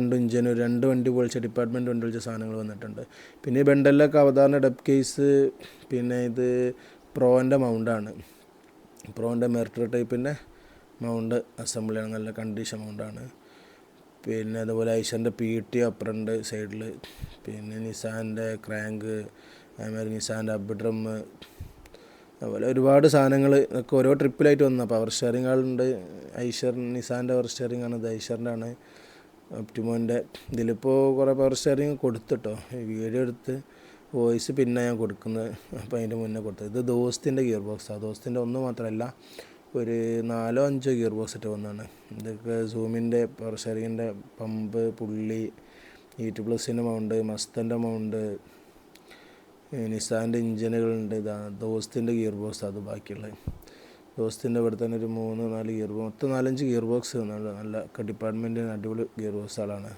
രണ്ട് ഇഞ്ചിന് രണ്ട് വണ്ടി പൊളിച്ച ഡിപ്പാർട്ട്മെന്റ് വണ്ടി പൊളിച്ച സാധനങ്ങൾ വന്നിട്ടുണ്ട്. പിന്നെ ഈ ബെൻഡലിലൊക്കെ അവതാരണ ഡെപ് കേസ് പിന്നെ ഇത് പ്രോന്റെ മൗണ്ടാണ് പ്രോന്റെ മെർട്ടർ ടൈപ്പിന്റെ മൗണ്ട് അസംബ്ലിയാണ് നല്ല കണ്ടീഷൻ മൗണ്ടാണ് പിന്നെ അതുപോലെ ഐഷന്റെ പി ടി അപ്പറുണ്ട് സൈഡിൽ പിന്നെ നിസാന്റെ ക്രാങ്ക് അതേമാതിരി നിസാന്റെ അബ് അതുപോലെ ഒരുപാട് സാധനങ്ങൾ ഒക്കെ ഓരോ ട്രിപ്പിലായിട്ട് വന്നു. പവർ ഷെയറിംഗ് ആളുണ്ട് ഐഷർ നിസാന്റെ പവർ ഷെയറിംഗ് ആണ്. ഇത് ഐഷറിന്റെ ആണ്. ഒപ്റ്റിമോന്റെ ഇതിലിപ്പോൾ കുറേ പവർ സ്റ്റിയറിങ് കൊടുത്തിട്ടോ. വീഡിയോ എടുത്ത് വോയിസ് പിന്നെ ഞാൻ കൊടുക്കുന്നത്. അപ്പോൾ അതിന്റെ മുന്നേ കൊടുത്തത്. ഇത് ദോസ്തിന്റെ ഗിയർ ബോക്സാണ് ദോസ്തിന്റെ ഒന്ന് മാത്രമല്ല ഒരു നാലോ അഞ്ചോ ഗിയർ ബോക്സ് ഇട്ട് വന്നതാണ്. ഇതൊക്കെ സൂമിന്റെ പവർ സ്റ്റിയറിങ്ങിന്റെ പമ്പ് പുള്ളി ഈറ്റ് പ്ലസിന്റെ മൗണ്ട് മസ്തന്റെ മൗണ്ട് നിസാന്റെ ഇഞ്ചിനുകളുണ്ട് ഇതാണ് ദോസ്തിന്റെ ഗിയർ ബോക്സ് അത് ബാക്കിയുള്ളത്. ദോസ്തിന്റെ ഇവിടെ തന്നെ ഒരു മൂന്ന് നാല് ഗിയർ മൊത്തം നാലഞ്ച് ഗിയർ ബോക്സ് നല്ല നല്ല ഡിപ്പാർട്ട്മെന്റിന് അടിപൊളി ഗിയർ ബോക്സുകളാണ്